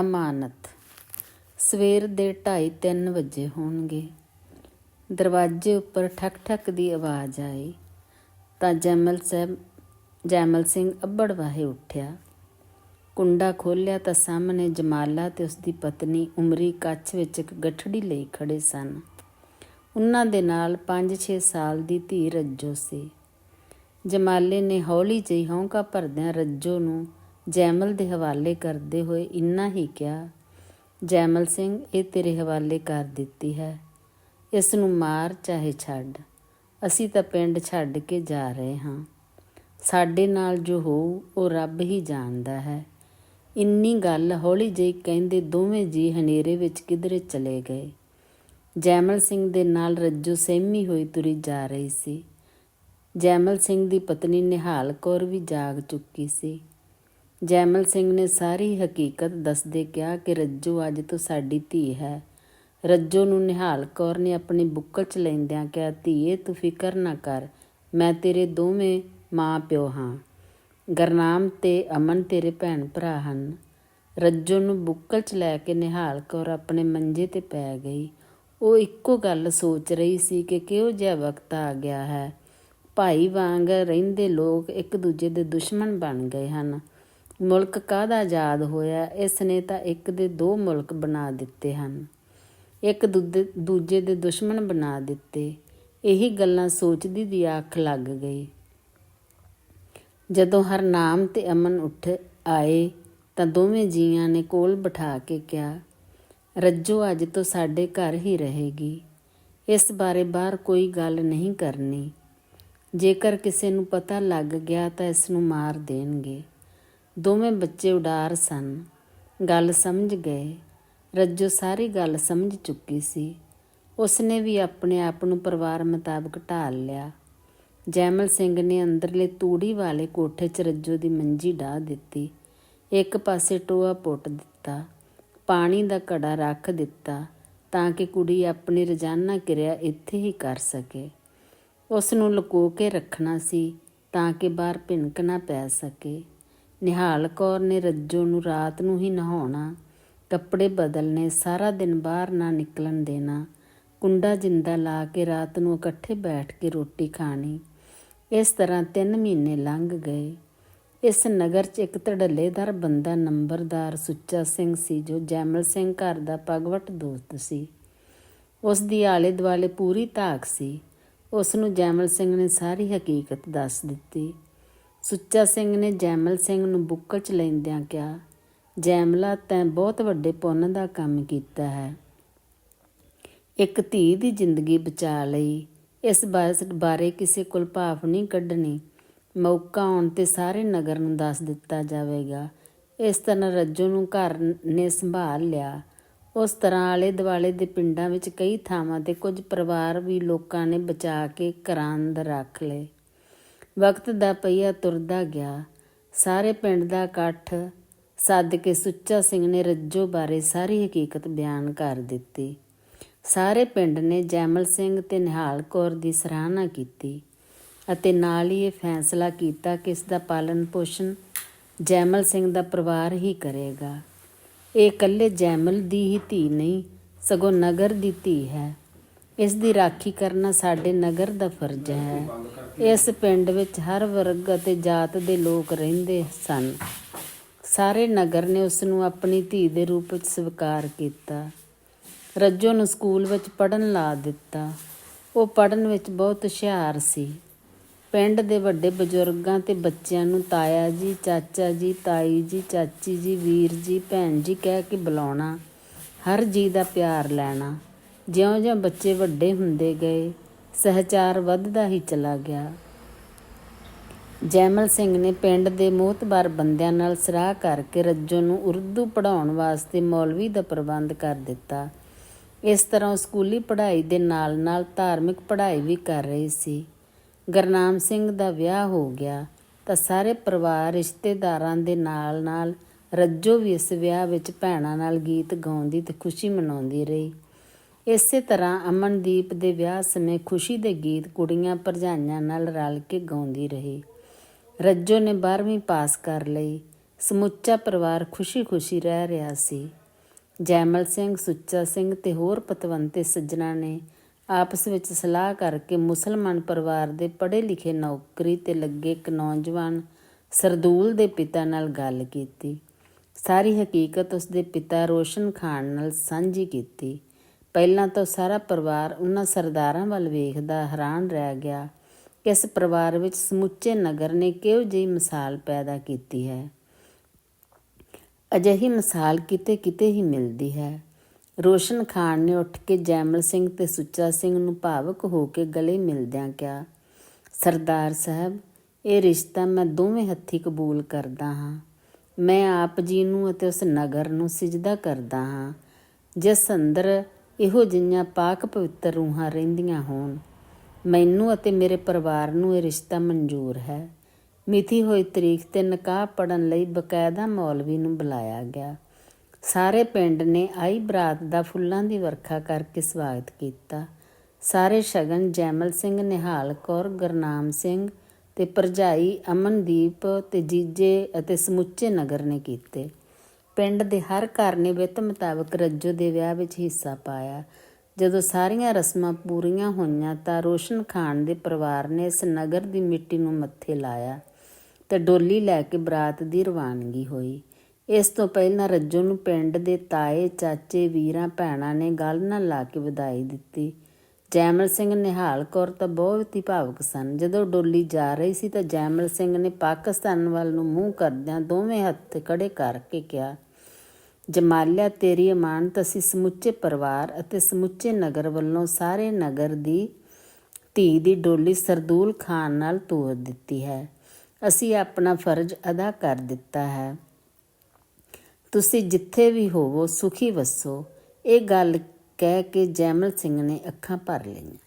ਅਮਾਨਤ। ਸਵੇਰ ਦੇ 2:30 ਵਜੇ ਹੋਣਗੇ। ਦਰਵਾਜ਼ੇ ਉੱਪਰ ਠਕ ਠਕ ਦੀ ਆਵਾਜ਼ ਆਈ। ਤਾਂ ਜੈਮਲ ਸਾਹਿਬ, ਜੈਮਲ ਸਿੰਘ ਅੱਬੜ ਵਾਹੇ ਉੱਠਿਆ। ਕੁੰਡਾ ਖੋਲ੍ਹਿਆ ਤਾਂ ਸਾਹਮਣੇ ਜਮਾਲਾ ਤੇ ਉਸਦੀ ਪਤਨੀ ਉਮਰੀ ਕੱਛ ਵਿੱਚ ਇੱਕ ਗੱਠੜੀ ਲਈ ਖੜੇ ਸਨ। ਉਹਨਾਂ ਦੇ ਨਾਲ 5-6 ਸਾਲ ਦੀ ਧੀ ਰੱਜੋ ਸੀ। ਜਮਾਲੇ ਨੇ ਹੌਲੀ ਜਿਹੀ ਹੌਂਕਾ ਭਰਦਿਆਂ ਰੱਜੋ ਨੂੰ ਜੈਮਲ ਦੇ ਹਵਾਲੇ ਕਰਦੇ ਹੋਏ ਇੰਨਾ ਹੀ ਕਿਹਾ, ਜੈਮਲ ਸਿੰਘ, ਇਹ ਤੇਰੇ ਹਵਾਲੇ ਕਰ ਦਿੱਤੀ ਹੈ। ਇਸ ਨੂੰ ਮਾਰ ਚਾਹੇ ਛੱਡ। ਅਸੀਂ ਤਾਂ ਪਿੰਡ ਛੱਡ ਕੇ ਜਾ ਰਹੇ ਹਾਂ। ਸਾਡੇ ਨਾਲ ਜੋ ਹੋਊ, ਉਹ ਰੱਬ ਹੀ ਜਾਣਦਾ ਹੈ। ਇੰਨੀ ਗੱਲ ਹੌਲੀ ਜਿਹੀ ਕਹਿੰਦੇ ਦੋਵੇਂ ਜੀ ਹਨੇਰੇ ਵਿੱਚ ਕਿਧਰੇ ਚਲੇ ਗਏ। ਜੈਮਲ ਸਿੰਘ ਦੇ ਨਾਲ ਰੱਜੋ ਸਹਿਮੀ ਹੋਈ ਤੁਰੀ ਜਾ ਰਹੀ ਸੀ। ਜੈਮਲ ਸਿੰਘ ਦੀ ਪਤਨੀ ਨਿਹਾਲ ਕੌਰ ਵੀ ਜਾਗ ਚੁੱਕੀ ਸੀ। ਜੈਮਲ ਸਿੰਘ ਨੇ ਸਾਰੀ ਹਕੀਕਤ ਦੱਸਦੇ ਕਿਹਾ ਕਿ ਰੱਜੋ ਅੱਜ ਤੋਂ ਸਾਡੀ ਧੀ ਹੈ। ਰੱਜੋ ਨੂੰ ਨਿਹਾਲ ਕੌਰ ਨੇ ਆਪਣੀ ਬੁੱਕਲ ਚ ਲੈਂਦਿਆਂ ਕਿਹਾ, ਧੀਏ, ਤੂੰ ਫਿਕਰ ਨਾ ਕਰ, ਮੈਂ ਤੇਰੇ ਦੋਵੇਂ ਮਾਂ ਪਿਓ ਹਾਂ। ਗਰਨਾਮ ਤੇ ਅਮਨ ਤੇਰੇ ਭੈਣ ਭਰਾ ਹਨ ਰੱਜੋ ਨੂੰ ਬੁੱਕਲ ਚ ਲੈ ਕੇ ਨਿਹਾਲ ਕੌਰ ਆਪਣੇ ਮੰਜੇ ਤੇ ਪੈ ਗਈ। ਉਹ ਇੱਕੋ ਗੱਲ ਸੋਚ ਰਹੀ ਸੀ ਕਿ ਕਿਹੋ ਜਿਹਾ ਵਕਤ ਆ ਗਿਆ ਹੈ। ਭਾਈ ਵਾਂਗ ਰਹਿੰਦੇ ਲੋਕ ਇੱਕ ਦੂਜੇ ਦੇ ਦੁਸ਼ਮਣ ਬਣ ਗਏ ਹਨ। ਮੁਲਕ ਕਾਹਦਾ ਆਜ਼ਾਦ ਹੋਇਆ ਇਸ ਨੇ ਤਾਂ ਇੱਕ ਦੇ ਦੋ ਮੁਲਕ ਬਣਾ ਦਿੱਤੇ ਹਨ। ਇੱਕ ਦੂਜੇ ਦੂਜੇ ਦੇ ਦੁਸ਼ਮਣ ਬਣਾ ਦਿੱਤੇ। ਇਹੀ ਗੱਲਾਂ ਸੋਚਦੀ ਦੀ ਅੱਖ ਲੱਗ ਗਈ। ਜਦੋਂ ਹਰਨਾਮ ਤੇ ਅਮਨ ਉੱਠ ਆਏ, ਤਾਂ ਦੋਵੇਂ ਜੀਆਂ ਨੇ ਕੋਲ ਬਿਠਾ ਕੇ ਕਿਹਾ, ਰੱਜੋ, ਅੱਜ ਤੋਂ ਸਾਡੇ ਘਰ ਹੀ ਰਹੇਗੀ। ਇਸ ਬਾਰੇ ਬਾਹਰ ਕੋਈ ਗੱਲ ਨਹੀਂ ਕਰਨੀ। ਜੇਕਰ ਕਿਸੇ ਨੂੰ ਪਤਾ ਲੱਗ ਗਿਆ ਤਾਂ ਇਸ ਨੂੰ ਮਾਰ ਦੇਣਗੇ। ਦੋਵੇਂ ਬੱਚੇ ਉਡਾਰ ਸਨ। ਗੱਲ ਸਮਝ ਗਏ। ਰੱਜੋ ਸਾਰੀ ਗੱਲ ਸਮਝ ਚੁੱਕੀ ਸੀ। ਉਸਨੇ ਵੀ ਆਪਣੇ ਆਪ ਨੂੰ ਪਰਿਵਾਰ ਮੁਤਾਬਕ ਢਾਲ ਲਿਆ। ਜੈਮਲ ਸਿੰਘ ਨੇ ਅੰਦਰਲੇ ਤੂੜੀ ਵਾਲੇ ਕੋਠੇ 'ਚ ਰੱਜੋ ਦੀ ਮੰਜੀ ਢਾ ਦਿੱਤੀ। ਇੱਕ ਪਾਸੇ ਟੋਆ ਪੁੱਟ ਦਿੱਤਾ। ਪਾਣੀ ਦਾ ਘੜਾ ਰੱਖ ਦਿੱਤਾ ਤਾਂ ਕਿ ਕੁੜੀ ਆਪਣੀ ਰੋਜ਼ਾਨਾ ਕਿਰਿਆ ਇੱਥੇ ਹੀ ਕਰ ਸਕੇ। ਉਸ ਨੂੰ ਲੁਕੋ ਕੇ ਰੱਖਣਾ ਸੀ ਤਾਂ ਕਿ ਬਾਹਰ ਭਿਣਕ ਨਾ ਪੈ ਸਕੇ। ਨਿਹਾਲ ਕੌਰ ਨੇ ਰੱਜੋ ਨੂੰ ਰਾਤ ਨੂੰ ਹੀ ਨਹਾਉਣਾ, ਕੱਪੜੇ ਬਦਲਨੇ, ਸਾਰਾ ਦਿਨ ਬਾਹਰ ਨਾ ਨਿਕਲਣ ਦੇਣਾ, ਕੁੰਡਾ ਜਿੰਦਾ ਲਾ ਕੇ ਰਾਤ ਨੂੰ ਇਕੱਠੇ ਬੈਠ ਕੇ ਰੋਟੀ ਖਾਣੀ। ਇਸ ਤਰ੍ਹਾਂ 3 ਮਹੀਨੇ ਲੰਘ ਗਏ। ਇਸ ਨਗਰ 'ਚ ਇੱਕ ਧੜੱਲੇਦਾਰ ਬੰਦਾ ਨੰਬਰਦਾਰ ਸੁੱਚਾ ਸਿੰਘ ਸੀ ਜੋ ਜੈਮਲ ਸਿੰਘ ਘਰ ਦਾ ਪਗਵਟ ਦੋਸਤ ਸੀ। ਉਸ ਦੀ ਆਲੇ ਦੁਆਲੇ ਪੂਰੀ ਧਾਕ ਸੀ। ਉਸ ਨੂੰ ਜੈਮਲ ਸਿੰਘ ਨੇ ਸਾਰੀ ਹਕੀਕਤ ਦੱਸ ਦਿੱਤੀ। ਸੁੱਚਾ ਸਿੰਘ ਨੇ ਜੈਮਲ ਸਿੰਘ ਨੂੰ ਬੁੱਕਲ 'ਚ ਲੈਂਦਿਆਂ ਕਿਹਾ, ਜੈਮਲਾ, ਤੈਂ ਬਹੁਤ ਵੱਡੇ ਪੁੰਨ ਦਾ ਕੰਮ ਕੀਤਾ ਹੈ। ਇੱਕ ਧੀ ਦੀ ਜ਼ਿੰਦਗੀ ਬਚਾ ਲਈ। ਇਸ ਬਾਰੇ ਕਿਸੇ ਕੋਲ ਭਾਫ ਨਹੀਂ ਕੱਢਣੀ। ਮੌਕਾ ਆਉਣ ਤੇ ਸਾਰੇ ਨਗਰ ਨੂੰ ਦੱਸ ਦਿੱਤਾ ਜਾਵੇਗਾ। ਇਸ ਤਰ੍ਹਾਂ ਰੱਜੋ ਨੂੰ ਘਰ ਨੇ ਸੰਭਾਲ ਲਿਆ। ਉਸ ਤਰ੍ਹਾਂ ਆਲੇ ਦੁਆਲੇ ਦੇ ਪਿੰਡਾਂ ਵਿੱਚ ਕਈ ਥਾਵਾਂ ਤੇ ਕੁਝ ਪਰਿਵਾਰ ਵੀ ਲੋਕਾਂ ਨੇ ਬਚਾ ਕੇ ਘਰਾਂ ਅੰਦਰ ਰੱਖ ਲਏ। ਵਕਤ ਦਾ ਪਈਆ ਤੁਰਦਾ ਗਿਆ। ਸਾਰੇ ਪਿੰਡ ਦਾ ਇਕੱਠ ਸੱਦ ਕੇ ਸੁੱਚਾ ਸਿੰਘ ਨੇ ਰੱਜੋ ਬਾਰੇ ਸਾਰੀ ਹਕੀਕਤ ਬਿਆਨ ਕਰ ਦਿੱਤੀ। ਸਾਰੇ ਪਿੰਡ ਨੇ ਜੈਮਲ ਸਿੰਘ ਤੇ ਨਿਹਾਲ ਕੌਰ ਦੀ ਸਰਾਹਨਾ ਕੀਤੀ ਅਤੇ ਨਾਲ ਹੀ ਇਹ ਫੈਸਲਾ ਕੀਤਾ ਕਿ ਇਸ ਦਾ ਪਾਲਣ ਪੋਸ਼ਣ ਜੈਮਲ ਸਿੰਘ ਦਾ ਪਰਿਵਾਰ ਹੀ ਕਰੇਗਾ। ਇਹ ਇਕੱਲੇ ਜੈਮਲ ਦੀ ਹੀ ਧੀ ਨਹੀਂ, ਸਗੋਂ ਨਗਰ ਦੀ ਧੀ ਹੈ। ਇਸ ਦੀ ਰਾਖੀ ਕਰਨਾ ਸਾਡੇ ਨਗਰ ਦਾ ਫਰਜ਼ ਹੈ। ਇਸ ਪਿੰਡ ਵਿੱਚ ਹਰ ਵਰਗ ਅਤੇ ਜਾਤ ਦੇ ਲੋਕ ਰਹਿੰਦੇ ਸਨ। ਸਾਰੇ ਨਗਰ ਨੇ ਉਸ ਨੂੰ ਆਪਣੀ ਧੀ ਦੇ ਰੂਪ ਵਿੱਚ ਸਵੀਕਾਰ ਕੀਤਾ। ਰੱਜੋ ਨੂੰ ਸਕੂਲ ਵਿੱਚ ਪੜਨ ਲਾ ਦਿੱਤਾ। ਉਹ ਪੜਨ ਵਿੱਚ ਬਹੁਤ ਹੁਸ਼ਿਆਰ ਸੀ। ਪਿੰਡ ਦੇ ਵੱਡੇ ਬਜ਼ੁਰਗਾਂ ਤੇ ਬੱਚਿਆਂ ਨੂੰ ਤਾਇਆ ਜੀ, ਚਾਚਾ ਜੀ, ਤਾਈ ਜੀ, ਚਾਚੀ ਜੀ, ਵੀਰ ਜੀ, ਭੈਣ ਜੀ ਕਹਿ ਕੇ ਬੁਲਾਉਣਾ, ਹਰ ਜੀ ਦਾ ਪਿਆਰ ਲੈਣਾ। ਜਿਉਂ-ਜਿਉਂ ਬੱਚੇ ਵੱਡੇ ਹੁੰਦੇ ਗਏ, ਸਹਿਚਾਰ ਵੱਧਦਾ ਹੀ ਚਲਾ ਗਿਆ। ਜੈਮਲ ਸਿੰਘ ਨੇ ਪਿੰਡ ਦੇ ਮੋਹਤਬਾਰ ਬੰਦਿਆਂ ਨਾਲ ਸਲਾਹ ਕਰਕੇ ਰੱਜੋ ਨੂੰ ਉਰਦੂ ਪੜ੍ਹਾਉਣ ਵਾਸਤੇ ਮੌਲਵੀ ਦਾ ਪ੍ਰਬੰਧ ਕਰ ਦਿੱਤਾ। ਇਸ ਤਰ੍ਹਾਂ ਉਹ ਸਕੂਲੀ ਪੜ੍ਹਾਈ ਦੇ ਨਾਲ-ਨਾਲ ਧਾਰਮਿਕ ਪੜ੍ਹਾਈ ਵੀ ਕਰ ਰਹੀ ਸੀ। ਗਰਨਾਮ ਸਿੰਘ ਦਾ ਵਿਆਹ ਹੋ ਗਿਆ ਤਾਂ ਸਾਰੇ ਪਰਿਵਾਰ ਰਿਸ਼ਤੇਦਾਰਾਂ ਦੇ ਨਾਲ-ਨਾਲ ਰੱਜੋ ਵੀ ਇਸ ਵਿਆਹ ਵਿੱਚ ਭੈਣਾਂ ਨਾਲ ਗੀਤ ਗਾਉਂਦੀ ਤੇ ਖੁਸ਼ੀ ਮਨਾਉਂਦੀ ਰਹੀ। ਇਸੇ ਤਰ੍ਹਾਂ ਅਮਨਦੀਪ ਦੇ ਵਿਆਹ ਸਮੇਂ ਖੁਸ਼ੀ ਦੇ ਗੀਤ ਕੁੜੀਆਂ ਭਰਜਾਈਆਂ ਨਾਲ ਰਲ ਕੇ ਗਾਉਂਦੀ ਰਹੀ। ਰੱਜੋ ਨੇ 12ਵੀਂ ਪਾਸ ਕਰ ਲਈ। ਸਮੁੱਚਾ ਪਰਿਵਾਰ ਖੁਸ਼ੀ-ਖੁਸ਼ੀ ਰਹਿ ਰਿਹਾ ਸੀ। ਜੈਮਲ ਸਿੰਘ, ਸੁੱਚਾ ਸਿੰਘ ਤੇ ਹੋਰ ਪਤਵੰਤੇ ਸੱਜਣਾ ਨੇ ਆਪਸ ਵਿੱਚ ਸਲਾਹ ਕਰਕੇ ਮੁਸਲਮਾਨ ਪਰਿਵਾਰ ਦੇ ਪੜ੍ਹੇ ਲਿਖੇ ਨੌਕਰੀ ਤੇ ਲੱਗੇ ਇੱਕ ਨੌਜਵਾਨ ਸਰਦੂਲ ਦੇ ਪਿਤਾ ਨਾਲ ਗੱਲ ਕੀਤੀ। ਸਾਰੀ ਹਕੀਕਤ ਉਸਦੇ ਪਿਤਾ ਰੋਸ਼ਨ ਖਾਨ ਨਾਲ ਸਾਂਝੀ ਕੀਤੀ। ਪਹਿਲਾਂ ਤਾਂ ਸਾਰਾ ਪਰਿਵਾਰ ਉਹਨਾਂ ਸਰਦਾਰਾਂ ਵੱਲ ਵੇਖਦਾ, ਹੈਰਾਨ ਰਹਿ ਗਿਆ ਕਿ ਇਸ ਪਰਿਵਾਰ ਵਿੱਚ ਸਮੁੱਚੇ ਨਗਰ ਨੇ ਕਿਹੋ ਜਿਹੀ ਮਿਸਾਲ ਪੈਦਾ ਕੀਤੀ ਹੈ। ਅਜਿਹੀ ਮਿਸਾਲ ਕਿਤੇ ਕਿਤੇ ਹੀ ਮਿਲਦੀ ਹੈ। ਰੋਸ਼ਨ ਖਾਨ ਨੇ ਉੱਠ ਕੇ ਜੈਮਲ ਸਿੰਘ ਤੇ ਸੁੱਚਾ ਸਿੰਘ ਨੂੰ ਭਾਵਕ ਹੋ ਕੇ ਗਲੇ ਮਿਲਦਿਆਂ ਕਿਹਾ, ਸਰਦਾਰ ਸਾਹਿਬ, ਇਹ ਰਿਸ਼ਤਾ ਮੈਂ ਦੋਵੇਂ ਹੱਥੀ ਕਬੂਲ ਕਰਦਾ ਹਾਂ। ਮੈਂ ਆਪ ਜੀ ਨੂੰ ਅਤੇ ਉਸ ਨਗਰ ਨੂੰ ਸਿਜਦਾ ਕਰਦਾ ਹਾਂ। ਜਿਸ ਅੰਦਰ ਇਹੋ ਜਿਹੀਆਂ ਪਾਕ ਪਵਿੱਤਰ ਰੂਹਾਂ ਰਹਿੰਦੀਆਂ ਹੋਣ। ਮੈਨੂੰ ਅਤੇ ਮੇਰੇ ਪਰਿਵਾਰ ਨੂੰ ਇਹ ਰਿਸ਼ਤਾ ਮਨਜ਼ੂਰ ਹੈ। ਮਿਤੀ ਹੋਈ ਤਰੀਕ ਤੇ ਨਿਕਾਹ ਪੜਨ ਲਈ ਬਕਾਇਦਾ ਮੌਲਵੀ ਨੂੰ ਬੁਲਾਇਆ ਗਿਆ। ਸਾਰੇ ਪਿੰਡ ਨੇ ਆਈ ਬਰਾਤ ਦਾ ਫੁੱਲਾਂ ਦੀ ਵਰਖਾ ਕਰਕੇ ਸਵਾਗਤ ਕੀਤਾ। ਸਾਰੇ ਸ਼ਗਨ ਜੈਮਲ ਸਿੰਘ, ਨਿਹਾਲ ਕੌਰ, ਗੁਰਨਾਮ ਸਿੰਘ ਤੇ ਭਰਜਾਈ ਅਮਨਦੀਪ ਤੇ ਜੀਜੇ ਅਤੇ ਸਮੁੱਚੇ ਨਗਰ ਨੇ ਕੀਤੇ। ਪਿੰਡ ਦੇ ਹਰ ਘਰ ਨੇ ਵਿੱਤ ਮੁਤਾਬਕ ਰੱਜੋ ਦੇ ਵਿਆਹ ਵਿੱਚ ਹਿੱਸਾ ਪਾਇਆ। ਜਦੋਂ ਸਾਰੀਆਂ ਰਸਮਾਂ ਪੂਰੀਆਂ ਹੋਈਆਂ ਤਾਂ ਰੋਸ਼ਨ ਖਾਨ ਦੇ ਪਰਿਵਾਰ ਨੇ ਇਸ ਨਗਰ ਦੀ ਮਿੱਟੀ ਨੂੰ ਮੱਥੇ ਲਾਇਆ ਤੇ ਡੋਲੀ ਲੈ ਕੇ ਬਰਾਤ ਦੀ ਰਵਾਨਗੀ ਹੋਈ। ਇਸ ਤੋਂ ਪਹਿਲਾਂ ਰੱਜੋ ਨੂੰ ਪਿੰਡ ਦੇ ਤਾਏ, ਚਾਚੇ, ਵੀਰਾਂ, ਭੈਣਾਂ ਨੇ ਗੱਲ ਨਾਲ ਲਾ ਕੇ ਵਧਾਈ ਦਿੱਤੀ। ਜੈਮਲ ਸਿੰਘ ਨਿਹਾਲ ਕੌਰ ਤਾਂ ਬਹੁਤ ਹੀ ਭਾਵਕ ਸਨ। ਜਦੋਂ ਡੋਲੀ ਜਾ ਰਹੀ ਸੀ ਤਾਂ ਜੈਮਲ ਸਿੰਘ ਨੇ ਪਾਕਿਸਤਾਨ ਵੱਲ ਨੂੰ ਮੂੰਹ ਕਰਦਿਆਂ ਦੋਵੇਂ ਹੱਥ ਖੜੇ ਕਰਕੇ ਕਿਹਾ ਜਮਾਲਿਆ ਤੇਰੀ ਅਮਾਨਤ, ਅਸੀਂ ਸਮੁੱਚੇ ਪਰਿਵਾਰ ਅਤੇ ਸਮੁੱਚੇ ਨਗਰ ਵੱਲੋਂ ਸਾਰੇ ਨਗਰ ਦੀ ਧੀ ਦੀ ਡੋਲੀ ਸਰਦੂਲ ਖਾਨ ਨਾਲ ਤੋਰ ਦਿੱਤੀ ਹੈ। ਅਸੀਂ ਆਪਣਾ ਫਰਜ਼ ਅਦਾ ਕਰ ਦਿੱਤਾ ਹੈ। ਤੁਸੀਂ ਜਿੱਥੇ ਵੀ ਹੋਵੋ, ਸੁਖੀ ਵਸੋ। ਇਹ ਗੱਲ ਕਹਿ ਕੇ ਜੈਮਲ ਸਿੰਘ ਨੇ ਅੱਖਾਂ ਭਰ ਲਈਆਂ।